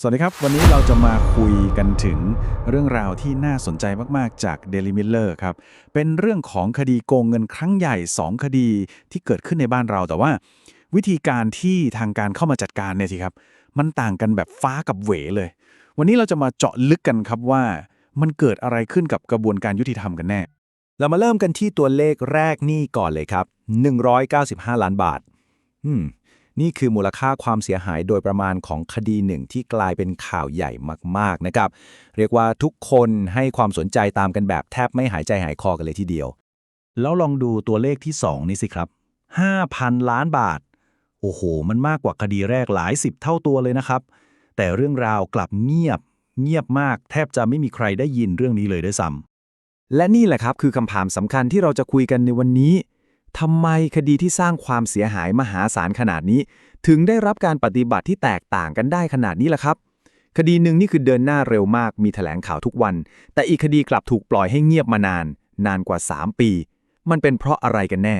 สวัสดีครับ วันนี้เราจะมาคุยกันถึงเรื่องราวที่น่าสนใจมาก ๆ จาก Daily Miller ครับ เป็นเรื่องของคดีโกงเงินครั้งใหญ่ 2 คดีที่เกิดขึ้นในบ้านเรา แต่ว่า วิธีการที่ทางการเข้ามาจัดการเนี่ยสิครับ มันต่างกันแบบฟ้ากับเหวเลย วันนี้เราจะมาเจาะลึกกันครับว่า มันเกิดอะไรขึ้นกับกระบวนการยุติธรรมกันแน่ เรามาเริ่มกันที่ตัวเลขแรกนี่ก่อนเลยครับ 195 ล้านบาท อืม นี่คือมูลค่าความเสียหายโดยประมาณของคดีหนึ่งที่กลายเป็นข่าวใหญ่มากๆนะครับ เรียกว่าทุกคนให้ความสนใจตามกันแบบแทบไม่หายใจหายคอกันเลยทีเดียว แล้วลองดูตัวเลขที่ 2 นี่สิครับ 5,000 ล้านบาท โอ้โห มันมากกว่าคดีแรกหลายสิบเท่าตัวเลยนะครับ แต่เรื่องราวกลับเงียบ เงียบมาก แทบจะไม่มีใครได้ยินเรื่องนี้เลยด้วยซ้ำและนี่แหละครับคือคำถามสำคัญที่เราจะคุยกันในวันนี้ ทำไมคดีที่สร้างความเสียหายมหาศาลขนาดนี้ ถึงได้รับการปฏิบัติที่แตกต่างกันได้ขนาดนี้ล่ะครับ คดีหนึ่งนี่คือเดินหน้าเร็วมากมีแถลงข่าวทุกวัน แต่อีกคดีกลับถูกปล่อยให้เงียบมานาน นานกว่า 3 ปี มันเป็นเพราะอะไรกันแน่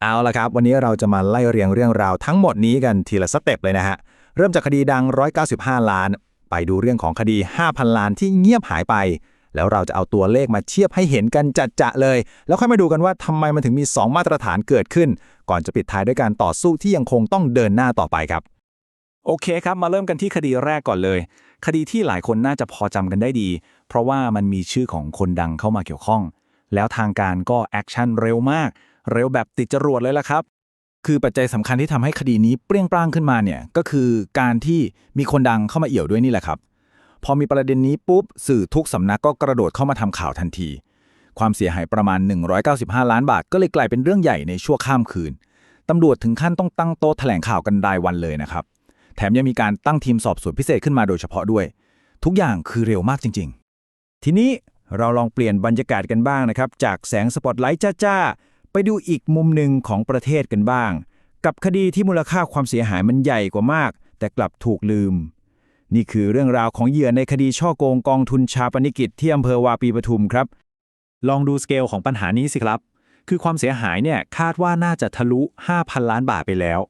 เอาละครับ วันนี้เราจะมาไล่เรียงเรื่องราวทั้งหมดนี้กันทีละสเต็ปเลยนะฮะเริ่มจากคดีดัง 195 ล้าน ไปดูเรื่องของคดี 5,000 ล้านที่เงียบหายไป แล้วเราจะเอาตัวเลขมาเทียบให้เห็นกันจัดจะเลย แล้วค่อยมาดูกันว่าทำไมมันถึงมี 2 มาตรฐานเกิดขึ้น ก่อนจะปิดท้ายด้วยการต่อสู้ที่ยังคงต้องเดินหน้าต่อไปครับ โอเคครับ มาเริ่มกันที่คดีแรกก่อนเลย คดีที่หลายคนน่าจะพอจำกันได้ดี เพราะว่ามันมีชื่อของคนดังเข้ามาเกี่ยวข้อง แล้วทางการก็แอคชั่นเร็วมาก เร็วแบบติดจรวดเลยล่ะครับคือปัจจัยสำคัญที่ทำให้คดีนี้เปรี้ยงปร้างขึ้นมาเนี่ยก็คือการที่มีคนดังเข้ามาเอี่ยวด้วยนี่แหละครับ พอมีประเด็นนี้ปุ๊บ สื่อทุกสำนักก็กระโดดเข้ามาทำข่าวทันที ความเสียหายประมาณ 195 ล้านบาท ก็เลยกลายเป็นเรื่องใหญ่ในชั่วข้ามคืนตำรวจถึงขั้นต้องตั้งโต๊ะแถลงข่าวกันรายวันเลยนะครับ แถมยังมีการตั้งทีมสอบสวนพิเศษขึ้นมาโดยเฉพาะด้วย ทุกอย่างคือเร็วมากจริง ๆ ทีนี้เราลองเปลี่ยนบรรยากาศกันบ้างนะครับ จากแสงสปอตไลท์จ้าๆ ไปดูอีกมุมหนึ่งของประเทศกันบ้าง กับคดีที่มูลค่าความเสียหายมันใหญ่กว่ามาก แต่กลับถูกลืม นี่คือเรื่องราวของเหยื่อในคดีช่อโกงกองทุนชาปนิกิจที่อำเภอวาปีปทุมครับ ลองดูสเกลของปัญหานี้สิครับ คือความเสียหายเนี่ยคาดว่าน่าจะทะลุ 5,000 ล้านบาทไปแล้ว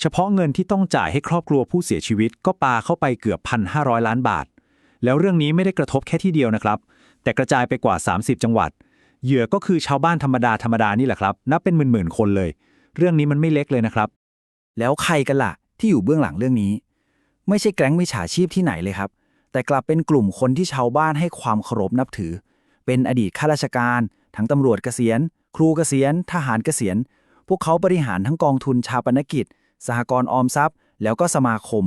เฉพาะเงินที่ต้องจ่ายให้ครอบครัวผู้เสียชีวิตก็ปาเข้าไปเกือบ 1,500 ล้านบาท แล้วเรื่องนี้ไม่ได้กระทบแค่ที่เดียวนะครับ แต่กระจายไปกว่า 30 จังหวัด เหยื่อก็คือชาวบ้านธรรมดาธรรมดานี่แหละครับนับเป็นหมื่นๆคนเลย เรื่องนี้มันไม่เล็กเลยนะครับ แล้วใครกันล่ะ ที่อยู่เบื้องหลังเรื่องนี้ ไม่ใช่แก๊งมิจฉาชีพที่ไหนเลยครับ แต่กลับเป็นกลุ่มคนที่ชาวบ้านให้ความเคารพนับถือ เป็นอดีตข้าราชการ ทั้งตำรวจเกษียณ ครูเกษียณ ทหารเกษียณ พวกเขาบริหารทั้งกองทุนชาปนกิจ สหกรณ์ออมทรัพย์ แล้วก็สมาคม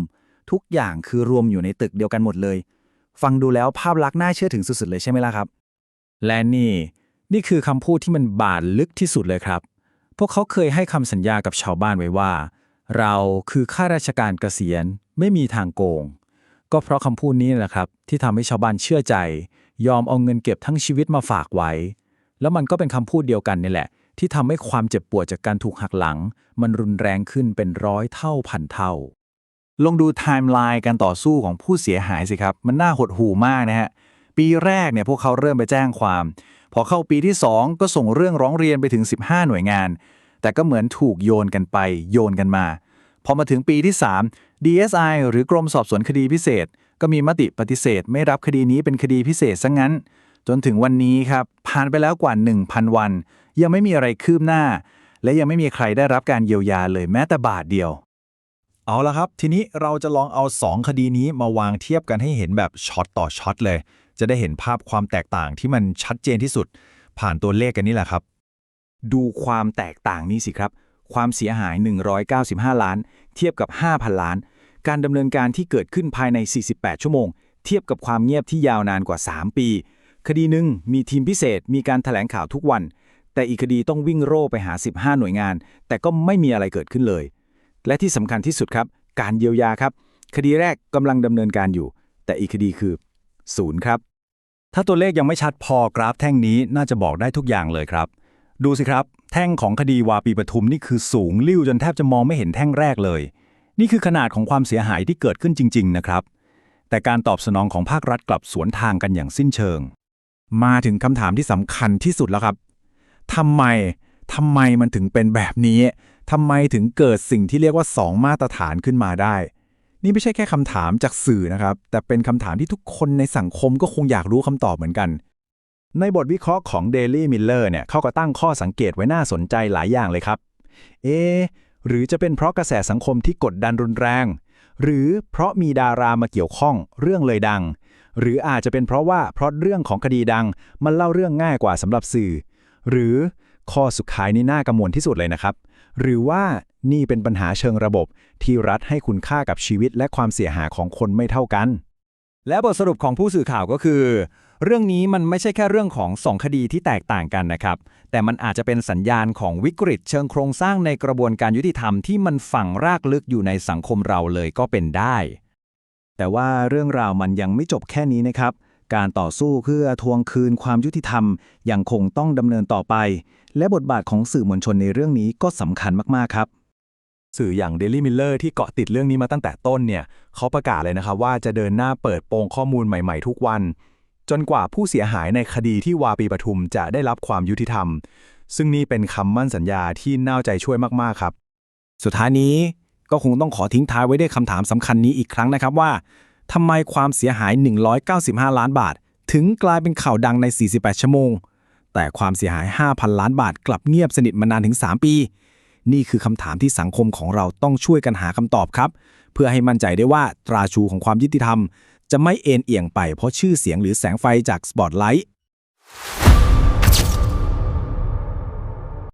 ทุกอย่างคือรวมอยู่ในตึกเดียวกันหมดเลย ฟังดูแล้วภาพลักษณ์น่าเชื่อถึงสุดๆเลยใช่ไหมล่ะครับ และนี่ นี่คือคำพูดที่มันบาดลึกที่สุดเลยครับ พวกเขาเคยให้คำสัญญากับชาวบ้านไว้ว่า เราคือข้าราชการเกษียณ ไม่มีทางโกง ก็เพราะคำพูดนี้แหละครับ ที่ทำให้ชาวบ้านเชื่อใจ ยอมเอาเงินเก็บทั้งชีวิตมาฝากไว้ แล้วมันก็เป็นคำพูดเดียวกันนี่แหละ ที่ทำให้ความเจ็บปวดจากการถูกหักหลัง มันรุนแรงขึ้นเป็นร้อยเท่าพันเท่า ลองดูไทม์ไลน์การต่อสู้ของผู้เสียหายสิครับ มันน่าหดหู่มากนะฮะปีแรกเนี่ยพวกเขาเริ่มไปแจ้งความ พอเข้าปีที่ 2 ก็ส่งเรื่องร้องเรียนไปถึง 15 หน่วยงาน แต่ก็เหมือนถูกโยนกันไป โยนกันมา พอมาถึงปีที่ 3 DSI หรือกรมสอบสวนคดีพิเศษ ก็มีมติปฏิเสธ ไม่รับคดีนี้เป็นคดีพิเศษซะงั้น จนถึงวันนี้ครับ ผ่านไปแล้วกว่า 1,000 วัน ยังไม่มีอะไรคืบหน้า และยังไม่มีใครได้รับการเยียวยาเลยแม้แต่บาทเดียว เอาละครับ ทีนี้เราจะลองเอา 2 คดีนี้มาวางเทียบกันให้เห็นแบบช็อตต่อช็อตเลย จะได้เห็นภาพความแตกต่างที่มันชัดเจนที่สุด ผ่านตัวเลขกันนี่แหละครับ ดูความแตกต่างนี้สิครับ ความเสียหาย 195 ล้าน เทียบกับ 5,000 ล้าน การดำเนินการที่เกิดขึ้นภายใน 48 ชั่วโมง เทียบกับความเงียบที่ยาวนานกว่า 3 ปี คดีหนึ่งมีทีมพิเศษ มีการแถลงข่าวทุกวัน แต่อีกคดีต้องวิ่งโร่ไปหา 15 หน่วยงาน แต่ก็ไม่มีอะไรเกิดขึ้นเลย และที่สำคัญที่สุดครับ การเยียวยาครับ คดีแรกกำลังดำเนินการอยู่ แต่อีกคดีคือศูนย์ครับ ถ้าตัวเลขยังไม่ชัดพอกราฟแท่งนี้น่าจะบอกได้ทุกอย่างเลยครับ ดูสิครับ แท่งของคดีวาปีปทุมนี่คือสูงลิ่วจนแทบจะมองไม่เห็นแท่งแรกเลย นี่คือขนาดของความเสียหายที่เกิดขึ้นจริง ๆ นะครับ แต่การตอบสนองของภาครัฐกลับสวนทางกันอย่างสิ้นเชิง มาถึงคำถามที่สำคัญที่สุดแล้วครับทำไมทำไมมันถึงเป็นแบบนี้ทำไมถึงเกิดสิ่งที่เรียกว่า 2 มาตรฐานขึ้นมาได้ นี่ไม่ใช่แค่คำถามจากสื่อนะครับ แต่เป็นคำถามที่ทุกคนในสังคมก็คงอยากรู้คำตอบเหมือนกัน ในบทวิเคราะห์ของ Daily Miller เนี่ยเขาก็ตั้งข้อสังเกตไว้น่าสนใจหลายอย่างเลยครับ เอะ หรือจะเป็นเพราะกระแสสังคมที่กดดันรุนแรง หรือเพราะมีดารามาเกี่ยวข้องเรื่องเลยดัง หรืออาจจะเป็นเพราะว่าเพราะเรื่องของคดีดัง มันเล่าเรื่องง่ายกว่าสำหรับสื่อ หรือข้อสุดท้ายนี่น่ากังวลที่สุดเลยนะครับ หรือว่านี่เป็นปัญหาเชิงระบบ ที่รัฐให้คุณค่ากับชีวิตและความเสียหายของคนไม่เท่ากัน และบทสรุปของผู้สื่อข่าวก็คือ เรื่องนี้มันไม่ใช่แค่เรื่องของสองคดีที่แตกต่างกันนะครับ แต่มันอาจจะเป็นสัญญาณของวิกฤตเชิงโครงสร้างในกระบวนการยุติธรรมที่มันฝังรากลึกอยู่ในสังคมเราเลยก็เป็นได้ แต่ว่าเรื่องราวมันยังไม่จบแค่นี้นะครับ การต่อสู้เพื่อทวงคืนความยุติธรรม ยังคงต้องดำเนินต่อไป และบทบาทของสื่อมวลชนในเรื่องนี้ก็สำคัญมากๆครับสื่ออย่าง Daily Miller ที่เกาะติดเรื่องนี้มาตั้งแต่ต้นเนี่ยเขาประกาศเลยนะครับว่าจะเดินหน้าเปิดโปงข้อมูลใหม่ ๆ ทุกวัน จนกว่าผู้เสียหายในคดีที่วาปีปทุมจะได้รับความยุติธรรม ซึ่งนี่เป็นคำมั่นสัญญาที่น่าใจช่วยมากๆครับ สุดท้ายนี้ก็คงต้องขอทิ้งท้ายไว้ด้วยคำถามสำคัญนี้อีกครั้งนะครับว่าทำไมความเสียหาย 195 ล้านบาท ถึงกลายเป็นข่าวดังใน 48 ชั่วโมง แต่ความเสียหาย 5,000 ล้านบาท กลับเงียบสนิทมานานถึง 3 ปี นี่คือคำถามที่สังคมของเราต้องช่วยกันหาคำตอบครับ เพื่อให้มั่นใจได้ว่าตราชูของความยุติธรรม จะไม่เอ็นเอียงไปเพราะชื่อเสียงหรือแสงไฟจากสปอตไลท์